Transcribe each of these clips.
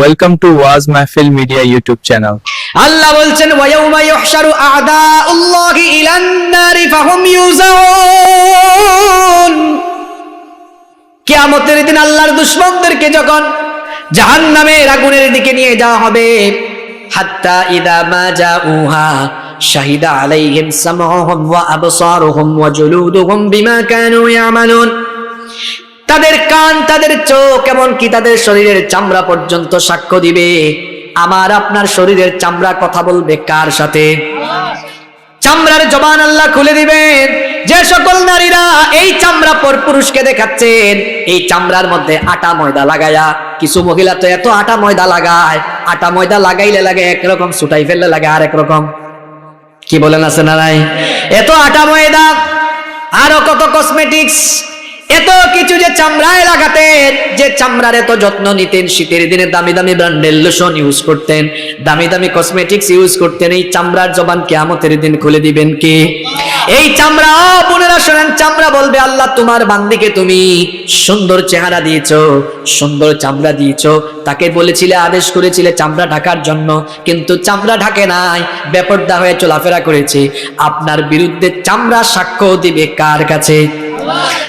Welcome to Waz Mahfil Media YouTube channel. আল্লাহ বলছেন, ওয়ায়াউমা ইউহশারু আদাউল্লাহি ইলান নারি ফাহুম ইউজাউন কিয়ামতের দিন আল্লাহর দুশমনদেরকে যখন জাহান্নামের আগুনের দিকে নিয়ে যাওয়া হবে, হাত্তা ইদা মা জাউহা, শাহিদা আলাইহিম সামউহুম ওয়া আবসারুহুম ওয়া জুলুদুহুম বিমা কানু ইয়ামালুন তাদের কান, তাদের চোখ, এমনকি তাদের শরীরের চামড়া পর্যন্ত সাক্ষ্য দিবে। আমার আপনার শরীরের চামড়া কথা বলবে কার সাথে? চামড়ার জবান আল্লাহ খুলে দিবেন। যে সকল নারীরা এই চামড়া পর পুরুষকে দেখাচ্ছেন, এই চামড়ার মধ্যে আটা ময়দা লাগায়া, কিছু মহিলা তো এত আটা ময়দা লাগায়, আটা ময়দা লাগাইলে লাগে একরকম সুটাই ফেললে লাগে আরেক রকম কি বলেন আছে না নাই? এত আটা ময়দা, আরও কত কসমেটিক্স এত কিছু যে চামড়ায় লাগাতেন, যে চামড়ার এত যত্ন নিতেন, শীতের দিনে দামি দামি ব্র্যান্ডের লোশন ইউজ করতেন, দামি দামি কসমেটিক্স ইউজ করতেন, এই চামড়ার জবান কেয়ামতের দিন খুলে দিবেন কি? এই চামড়া, বোনেরা শোনেন, চামড়া বলবে, আল্লাহ, তোমার বান্দিকে তুমি সুন্দর চেহারা দিয়েছ, সুন্দর চামড়া দিয়েছ। তাকে বলেছিলে, আদেশ করেছিলে চামড়া ঢাকার জন্য, কিন্তু চামড়া ঢাকে নাই, বেপর্দা হয়ে চলাফেরা করেছে। আপনার বিরুদ্ধে চামড়া সাক্ষ্য দিবে কার কাছে?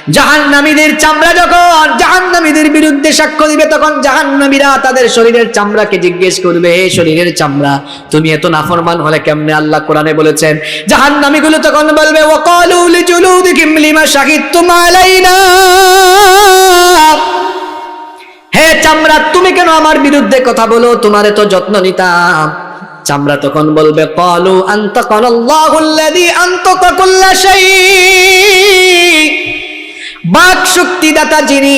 জাহান্নামীদের চামড়া যখন, জাহান্নামীদের বিরুদ্ধে সাক্ষ্য দিবে, তখন জাহান্নামীরা তাদের শরীরের চামড়াকে জিজ্ঞেস করবে, হে শরীরের চামড়া, তুমি এত নাফরমান হলে কেমনে? আল্লাহ কোরআনে বলেছেন, জাহান্নামীগুলো তখন বলবে, ওয়াকালু লিজুলুদিকিম লিমা শাহিদতুম আলাইনা। হে চামড়া, তুমি কেন আমার বিরুদ্ধে কথা বলো? তোমার এত যত্ন নিতাম। চামড়া তখন বলবে, কলু আন্তাকাল্লাহুল্লাযী আনতাকা কুল্লা শাই বাক শক্তিদাতা যিনি,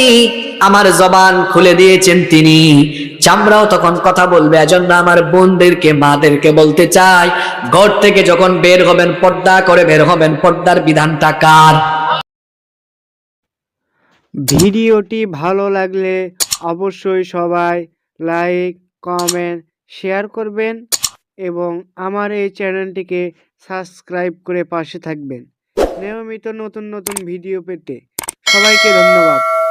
আমার জবান খুলে দিয়েছেন তিনি। চামড়াও তখন কথা বলবে, এজন্য আমার বোনদেরকে, মাদেরকে বলতে চাই, ঘর থেকে যখন বের হবেন, পর্দা করে বের হবেন, পর্দার বিধানটা কার? ভিডিওটি ভালো লাগলে অবশ্যই সবাই লাইক, কমেন্ট, শেয়ার করবেন এবং আমার এই চ্যানেলটিকে সাবস্ক্রাইব করে পাশে থাকবেন। নিয়মিত নতুন নতুন ভিডিও পেতে 可愛いけど女は